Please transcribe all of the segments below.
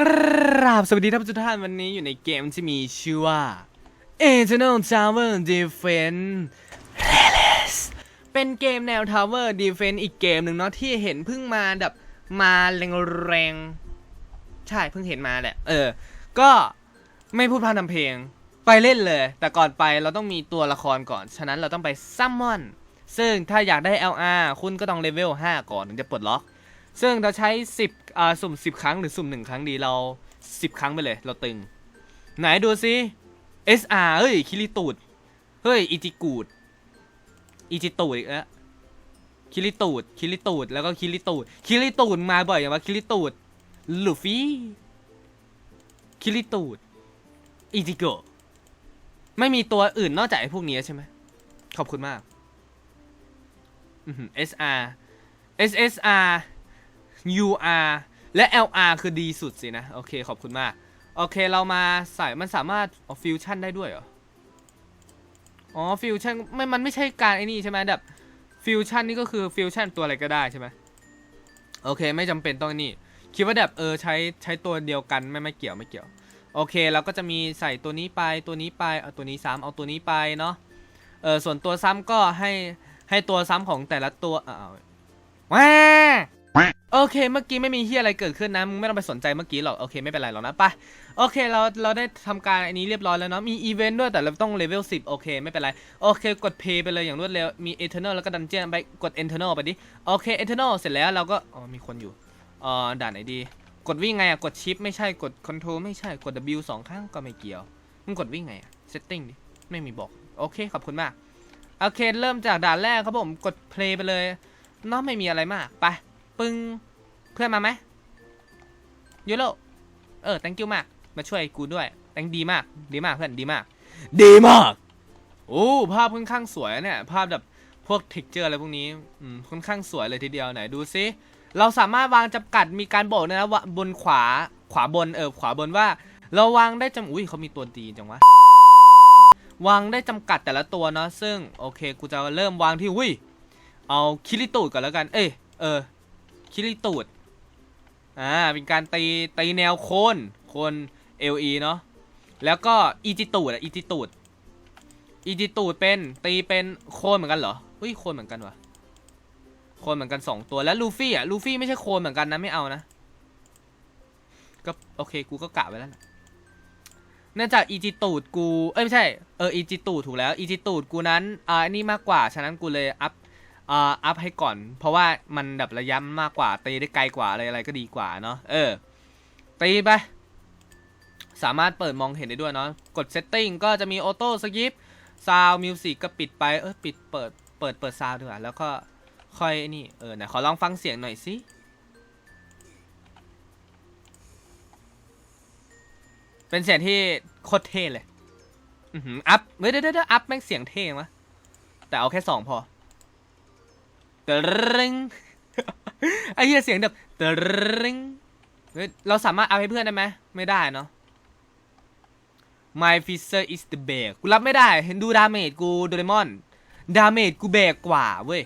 กราบสวัสดีท่านผู้ชมทุกท่านวันนี้อยู่ในเกมที่มีชื่อว่า Eternal Tower Defense Playlist เป็นเกมแนว Tower Defense อีกเกมหนึ่งเนาะที่เห็นเพิ่งมาแบบมาแรงๆ ใช่เพิ่งเห็นมาแหละ เออ ก็ไม่พูดพร่ำทำเพลง ไปเล่นเลย แต่ก่อนไปเราต้องมีตัวละครก่อน ฉะนั้นเราต้องไปซัมมอน ซึ่งถ้าอยากได้ LR คุณก็ต้องเลเวล 5 ก่อนถึงจะปลดล็อก ซึ่งเราใช้ 10อ่าสุ่ม 10 ครั้งหรือสุ่ม 1 ครั้งดีเรา 10 ครั้งไปเลย เราตึง ไหนดูซิ SR เฮ้ย คิริตูด เฮ้ย อิจิกูด อิจิตูดอีกแล้วคิริตูด คิริตูด แล้วก็คิริตูด คิริตูดมาบ่อยอย่างว่าคิริตูด ลูฟี่ คิริตูด อิจิโกะ ไม่มีตัวอื่นนอกจากไอ้พวกนี้ใช่ไหม ขอบคุณมากอื้อหือ SR SSR UR และ LR คือดีสุดสินะ โอเค ขอบคุณมาก โอเคเรามาใส่มันสามารถออฟิวชั่นได้ด้วยเหรอ อ๋อฟิวชั่นไม่มันไม่ใช่การไอ้นี่ใช่ไหมแบบฟิวชั่นนี่ก็คือฟิวชั่นตัวอะไรก็ได้ใช่ไหมโอเค ไม่จำเป็นต้องนี่ คิดว่าแบบเออใช้ใช้ตัวเดียวกันไม่ไม่เกี่ยวไม่เกี่ยว โอเคเราก็จะมีใส่ตัวนี้ไปตัวนี้ไปเอาตัวนี้ซ้ำเอาตัวนี้ไปเนาะเออส่วนตัวซ้ำก็ให้ให้ตัวซ้ำของแต่ละตัวอ้าวว้า โอเค เมื่อกี้ไม่มีเฮียอะไรเกิดขึ้นนะ มึงไม่ต้องไปสนใจเมื่อกี้หรอก โอเค ไม่เป็นไรหรอกนะไปโอเค เรา เราได้ทำการอันนี้เรียบร้อยแล้วเนาะ มีอีเวนต์ด้วย แต่เราต้องเลเวล 10 โอเค ไม่เป็นไร โอเค กด Pay ไปเลยอย่างรวดเร็ว มี Eternal แล้วก็ Dungeon ไป กด Eternal ไปดิ โอเค Eternal เสร็จแล้วเราก็ อ๋อ มีคนอยู่อ๋อด่านไหนดี กดวิ่งไงอะกดชิปไม่ใช่ กดคอนโทรลไม่ใช่ กด W สองครั้งก็ไม่เกี่ยว มึงกดวิ่งไงอะเซตติ้งดิ ไม่มีบอก โอเค ขอบคุณมาก โอเค เริ่มจากด่านแรกครับผม กด play ไปเลยเนาะไม่มีอะไรมาก ไป ปึ้งเพื่อนมาไหมยูโรเออ thank you มาก มาช่วยกูด้วย thank ดีมาก ดีมากเพื่อน ดีมาก ดีมาก โอ้ ภาพค่อนข้างสวยนะเนี่ย ภาพแบบพวก texture อะไรพวกนี้อืมค่อนข้างสวยเลยทีเดียวไหนดูซิ เราสามารถวางจำกัด มีการบอกนะว่าบนขวา ขวาบน เออ ขวาบนว่า เราวางได้จำอุ้ยเขามีตัวดีจังวะ วางได้จำกัดแต่ละตัวเนาะ ซึ่งโอเค กูจะเริ่มวางที่อุ้ย เอาคิริตูดก่อนแล้วกัน เอ้ย เออ คิริตูดอ่าเป็นการตีตีแนวโคนโคน LE เนาะแล้วก็อีจิตูดอะอีจิตูดอีจิตูดเป็นตีเป็นโคนเหมือนกันเหรออุ้ยโคนเหมือนกันวะโคนเหมือนกันสองตัวแล้วลูฟี่อะลูฟี่ไม่ใช่โคนเหมือนกันนะไม่เอานะก็โอเคกูก็กะไว้แล้วนะเนื่องจากอีจิตูดกูเอ้ยไม่ใช่เอออีจิตูดถูกแล้วอีจิตูดกูนั้นอ่าอันนี้มากกว่าฉะนั้นกูเลยอัพ อ่าอัพให้ก่อน เพราะว่ามันแบบระยะมากกว่าตีได้ไกลกว่าอะไรอะไรก็ดีกว่าเนาะเออตีไปสามารถเปิดมองเห็นได้ด้วยเนาะกดเซตติ้งก็จะมีออโต้สกิปซาวมิวสิกก็ปิดไปเออปิดเปิดเปิดเปิดซาวดีกว่าแล้วก็ค่อยนี่เออไหนขอลองฟังเสียงหน่อยสิเป็นเสียงที่โคตรเท่เลย อืออัพเฮ้ยเดี๋ยวเดี๋ยวอัพแม่งเสียงเท่มะแต่เอาแค่สองพอ ตริงไอ้เหี้ยเสียงแบบเตริงเฮ้ยเราสามารถเอาให้เพื่อนได้ไหมไม่ได้เนาะ My Fisher is the best กูรับไม่ได้เห็นดูดาเมจกูโดเรมอนดาเมจกูแบกกว่าเว้ย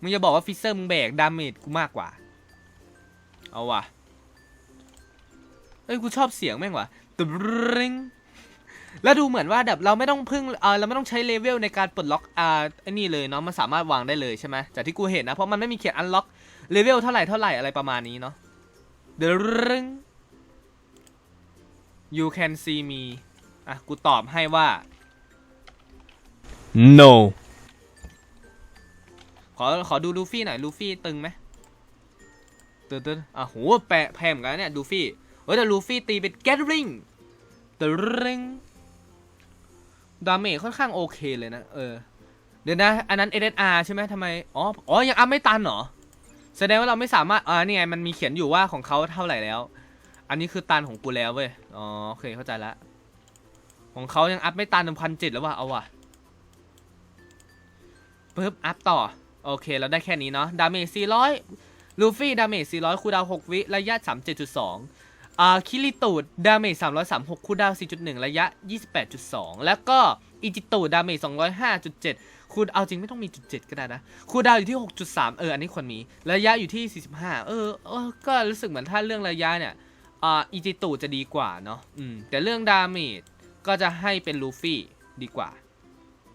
มึงจะบอกว่าฟิเซอร์มึงแบกดาเมจกูมากกว่า เอาว่ะเอ้ยกูชอบเสียงแม่งว่ะตึริง แล้วดูเหมือนว่าแบบเราไม่ต้องพึ่งเออเราไม่ต้องใช้เลเวลในการปลดล็อกอ่าไอ้นี่เลยเนาะมันสามารถวางได้เลยใช่ไหมจากที่กูเห็นนะเพราะมันไม่มีเขียนอันล็อกเลเวลเท่าไหร่เท่าไหร่อะไรประมาณนี้เนาะเดริง you can see me อะกูตอบให้ว่า No. ขอขอดูลูฟี่หน่อยลูฟี่ตึงไหมตึงตึงอะโหแปะแพงเหมือนกันเนี่ยลูฟี่เฮ้ยแต่ลูฟี่ตีเป็น gathering ตึง ดาเมจค่อนข้างโอเคเลยนะ เออ เดี๋ยวนะ อันนั้น SSR ใช่ไหมทำไม อ๋อ อ๋อ ยังอัพไม่ตันเหรอ แสดงว่าเราไม่สามารถ อ่า นี่ไง มันมีเขียนอยู่ว่าของเขาเท่าไหร่แล้ว อันนี้คือตันของกูแล้วเว้ย อ๋อ โอเค เข้าใจละ ของเขายังอัพไม่ตันถึงพันเจ็ดแล้วว่ะ เอาว่ะปึ๊บ อัพต่อ โอเค เราได้แค่นี้เนาะ ดาเมจ400ลูฟี่ ดาเมจ400คูดาวน์6วิ ระยะ37.2อ่าคิริตูดดาเมจ336 คูดาวน์4.1 ระยะ 28.2 แล้วก็อิจิตูดดาเมจ205.7 คูดเอาจริงไม่ต้องมีจุดเจ็ดก็ได้นะ คูดาวอยู่ที่ 6.3 เออ อันนี้ควรมี ระยะอยู่ที่ 45 เออเออ ก็รู้สึกเหมือนถ้าเรื่องระยะเนี่ยอ่าอีจิตูจะดีกว่าเนาะอืมแต่เรื่องดาเมจก็จะให้เป็นลูฟี่ดีกว่า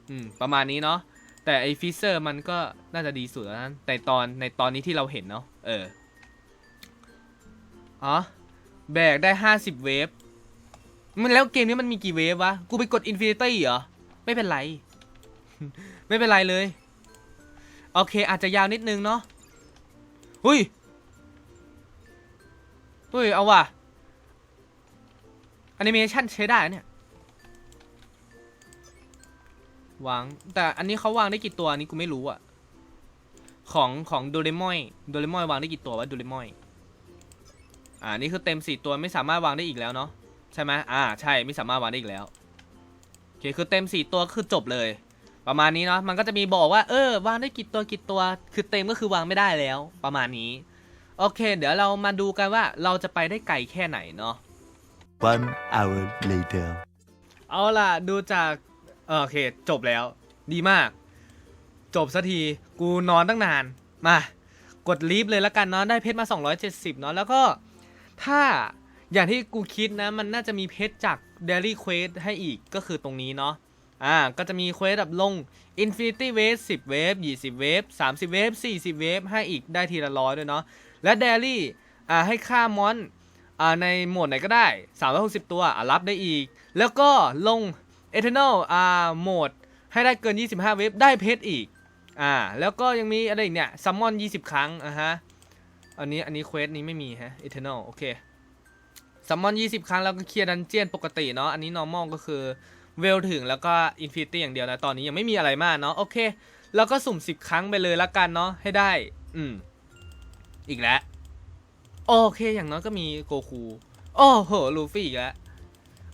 อืมประมาณนี้เนาะแต่ไอฟิเซอร์มันก็น่าจะดีสุดแล้วนะแต่ตอนในตอนนี้ที่เราเห็นเนาะเอออ๋อ แบกได้ 50 เวฟ มันแล้วเกมนี้มันมีกี่เวฟวะ กูไปกดอินฟินิตี้เหรอ ไม่เป็นไร ไม่เป็นไรเลย โอเคอาจจะยาวนิดนึงเนาะหุยหุยเอาว่ะแอนิเมชันใช้ได้เนี่ยวาง แต่อันนี้เขาวางได้กี่ตัวอันนี้กูไม่รู้อะของของโดเรมอยโดเรมอยวางได้กี่ตัววะโดเรมอย อ่านี่คือเต็มสี่ตัวไม่สามารถวางได้อีกแล้วเนาะใช่ไหมอ่าใช่ไม่สามารถวางได้อีกแล้วโอเคคือเต็มสี่ตัวก็คือจบเลย ประมาณนี้เนาะมันก็จะมีบอกว่าเออวางได้กี่ตัวกี่ตัว คือเต็มก็คือวางไม่ได้แล้วประมาณนี้โอเค เดี๋ยวเรามาดูกันว่าเราจะไปได้ไกลแค่ไหนเนาะ One hour later. เอาล่ะดูจากเออโอเคจบแล้ว ดีมาก จบสักทีกูนอนตั้งนาน มากดลีฟเลยแล้วกันเนาะได้เพชรมา 270 เนาะแล้วก็ ถ้าอย่างที่กูคิดนะ มันน่าจะมีเพชรจาก Daily Quest ให้อีกก็คือตรงนี้เนาะอ่าก็จะมีเควสแบบลง Infinity Wave 10เวฟ20เวฟ30เวฟ40เวฟให้อีกได้ทีละร้อยด้วยเนาะและ Daily อ่าให้ค่ามอนอ่าในโหมดไหนก็ได้ 360 ตัวอ่ารับได้อีก แล้วก็ลง Eternal อ่าโหมดให้ได้เกิน 25 เวฟได้เพชรอีกอ่าแล้วก็ยังมีอะไรอีกเนี่ยซัมมอน 20 ครั้งอะฮะ อันนี้อันนี้เควสนี้ไม่มีฮะ Eternal โอเคซัมมอน20 ครั้งแล้วก็เคลียร์ดันเจียนปกติเนาะอันนี้ normal ก็คือเวลถึงแล้วก็ infinity อย่างเดียวนะตอนนี้ยังไม่มีอะไรมากเนาะโอเค แล้วก็สุ่ม 10 ครั้งไปเลยละกันเนาะให้ได้ อืม อีกแล้ว โอเคอย่างน้อยก็มีโกคูโอ้โหลูฟี่อีกแล้ว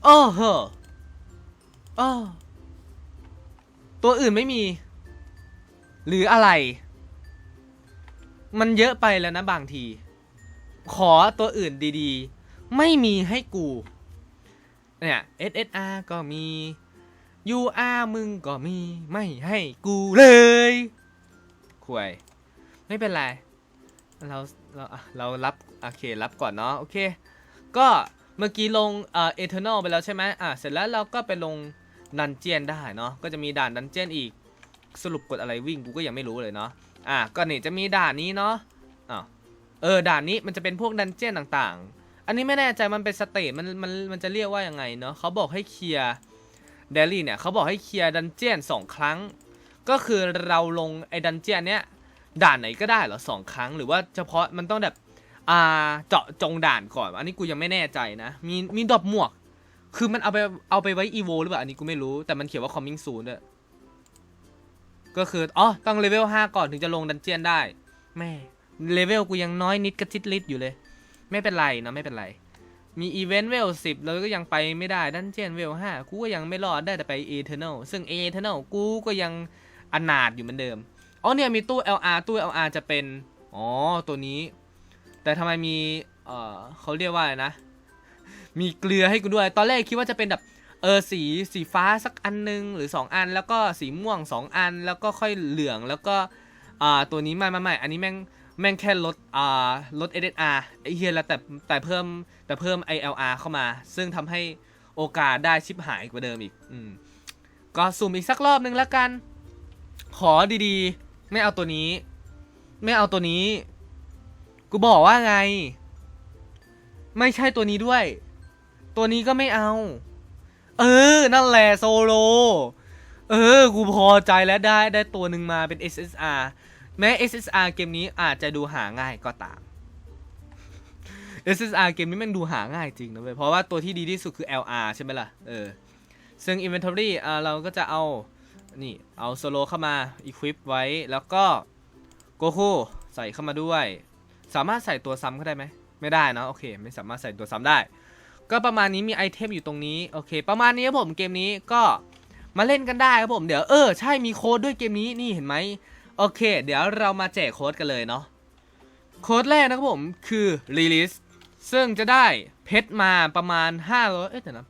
โอ้โหโอ้ตัวอื่นไม่มี หรืออะไร มันเยอะไปแล้วนะบางที ขอตัวอื่นดีๆ ไม่มีให้กู เนี่ย SSR ก็มี UR มึงก็มีไม่ให้กูเลยคุยไม่เป็นไร เราเราเรารับ โอเค รับก่อนเนาะโอเค ก็เมื่อกี้ลงเอ่อเอเทอร์นอลไปแล้วใช่ไหมอะ เสร็จแล้วเราก็ไปลงดันเจียนได้เนาะก็จะมีด่านดันเจียนอีกสรุปกดอะไรวิ่งกูก็ยังไม่รู้เลยเนาะ อะก็นี่จะมีด่านนี้เนาะอ้าวเออด่านนี้มันจะเป็นพวกดันเจียนต่างๆ อันนี้ไม่แน่ใจมันเป็นสเตจมันมันมันจะเรียกว่ายังไงเนาะเขาบอกให้เคลียร์เดลี่เนี่ยเขาบอกให้เคลียร์ดันเจียนสองครั้ง ก็คือเราลงไอ้ดันเจียนเนี้ยด่านไหนก็ได้เหรอสองครั้ง หรือว่าเฉพาะมันต้องแบบอ่าเจาะจงด่านก่อน อันนี้กูยังไม่แน่ใจนะ มีมีดอกหมวก คือมันเอาไปเอาไปไว้อีโวหรือเปล่าอันนี้กูไม่รู้แต่มันเขียนว่า coming soon ด้วย ก็คืออ๋อต้องเลเวล5ก่อนถึงจะลงดันเจียนได้แม่เลเวลกูยังน้อยนิดกระชิดลิดอยู่เลย ไม่เป็นไรนะไม่เป็นไร มีอีเวนต์เวล10แล้วก็ยังไปไม่ได้ดันเจียนเวล5กูก็ยังไม่รอดได้แต่ไปเอเทอร์เนลซึ่งเอเทอร์เนลกูก็ยังอนาถอยู่เหมือนเดิมอ๋อเนี่ยมีตู้ LR ตู้ LR จะเป็นอ๋อตัวนี้ แต่ทำไมมีเอ่อเขาเรียกว่าอะไรนะ มีเกลือให้กูด้วย ตอนแรกคิดว่าจะเป็นแบบ เออสีสีฟ้าสักอันนึงหรือ 2 อัน แล้วก็สีม่วง 2 อัน แล้วก็ค่อยเหลืองแล้วก็อ่าตัวนี้ไม่ไม่ไม่อันนี้แม่งแม่งแค่ลดอ่าลด SSR ไอเฮียแล้วแต่แต่เพิ่มแต่เพิ่ม ILR เข้ามา ซึ่งทำให้โอกาสได้ชิปหายกว่าเดิมอีกอืมก็สุ่มอีกสักรอบนึงแล้วกัน ขอดีๆ ไม่เอาตัวนี้ ไม่เอาตัวนี้ กูบอกว่าไง ไม่ใช่ตัวนี้ด้วย ตัวนี้ก็ไม่เอา เออ นั่นแหละโซโล เออ กูพอใจแล้วได้ได้ตัวหนึ่งมาเป็น SSR แม้ SSR เกมนี้อาจจะดูหาง่ายก็ตาม SSR เกมนี้มันดูหาง่ายจริงนะเว้ย เพราะว่าตัวที่ดีที่สุดคือ LR ใช่ไหมล่ะ เออ ซึ่ง Inventory อ่าเราก็จะเอา นี่ เอาโซโลเข้ามา equip ไว้ แล้วก็โกคูใส่เข้ามาด้วย สามารถใส่ตัวซ้ำเข้าได้ไหม ไม่ได้นะโอเค ไม่สามารถใส่ตัวซ้ำได้ ก็ประมาณนี้มีไอเทมอยู่ตรงนี้โอเค ประมาณนี้ครับผมเกมนี้ก็มาเล่นกันได้ครับผมเดี๋ยวเออใช่มีโค้ดด้วยเกมนี้นี่เห็นไหมโอเค เดี๋ยวเรามาแจกโค้ดกันเลยเนาะโค้ดแรกนะครับผมคือ release ซึ่งจะได้เพชรมาประมาณ 500 เอ๊ะเดี๋ยวนะ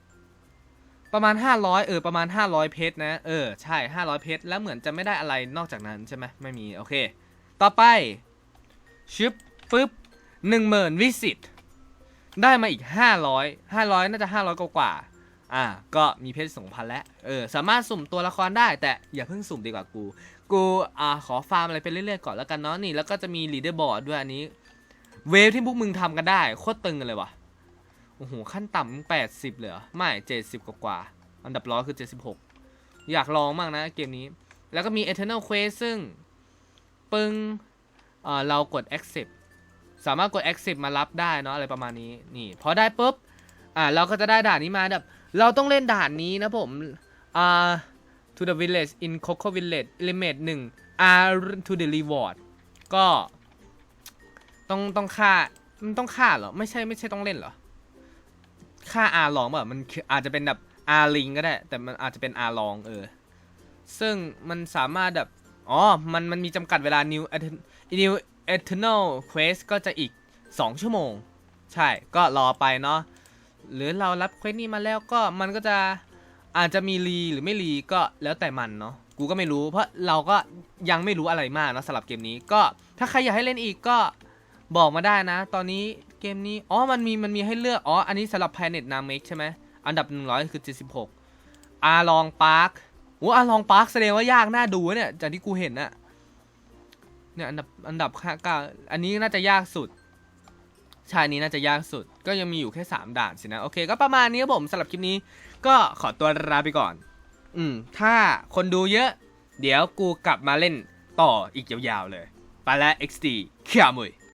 800 ประมาณ 500 เออ ประมาณ 500 เพชรนะ เออ ใช่ 500 เพชร แล้วเหมือนจะไม่ได้อะไรนอกจากนั้นใช่ไหมไม่มี โอเค ต่อไปชึบปึ๊บหนึ่งหมื่นวิสิต ได้มาอีก 500 500 น่าจะ 500 กว่ากว่าอ่า ก็มีเพชร2,000แล้ว เออ สามารถสุ่มตัวละครได้ แต่อย่าเพิ่งสุ่มดีกว่ากู กู อ่า ขอฟาร์มอะไรไปเรื่อยๆก่อนแล้วกันเนาะ นี่ แล้วก็จะมีลีดเดอร์บอร์ดด้วยอันนี้ เวฟที่พวกมึงทำกันได้ โคตรตึงกันเลยว่ะ โอ้โห ขั้นต่ำแปดสิบเลยเหรอ ไม่เจ็ดสิบกว่าๆอันดับร้อยคือเจ็ดสิบหกอยากลองมากนะเกมนี้ แล้วก็มี Eternal Quest ซึ่ง ปึ้งเออเรากด accept สามารถกด accept มารับได้เนาะอะไรประมาณนี้นี่พอได้ปุ๊บอ่าเราก็จะได้ด่านนี้มาแบบเราต้องเล่นด่านนี้นะผมอ่า to the village in Coco Village limit 1 R to the reward ก็ต้องต้องฆ่ามันต้องฆ่าเหรอ ไม่ใช่ไม่ใช่ต้องเล่นเหรอค่า R ลองแบบมันคืออาจจะเป็นแบบ R ลิงก็ได้ แต่มันอาจจะเป็น R ลองเออ ซึ่งมันสามารถแบบ อ๋อ มันมันมีจำกัดเวลา New New Eternal Quest ก็จะอีก 2 ชั่วโมง ใช่ก็รอไปเนาะหรือเรารับเควสนี้มาแล้วก็มันก็จะอาจจะมีรีหรือไม่รีก็แล้วแต่มันเนาะกูก็ไม่รู้ เพราะเราก็ยังไม่รู้อะไรมากเนอะสำหรับเกมนี้ก็ถ้าใครอยากให้เล่นอีกก็บอกมาได้นะ ตอนนี้เกมนี้อ๋อมันมีมันมีให้เลือกอ๋ออันนี้สำหรับ Planet n a m e ใช่ไหมอันดับ 100 คือ 76อาลองพาร์คโอ้อาลองพาร์คแสดงว่ายากน่าดูเนี่ยจากที่กูเห็นอะ เนี่ยอันดับอันดับห้าเก้าอันนี้น่าจะยากสุดชายนี้น่าจะยากสุด ก็ยังมีอยู่แค่ 3 ด่านสินะ โอเค ก็ประมาณนี้ครับผมสำหรับคลิปนี้ ก็ขอตัวลาไปก่อน อืม ถ้าคนดูเยอะ เดี๋ยวกูกลับมาเล่นต่ออีกยาวๆเลย ไปแล้ว XD ขยามุย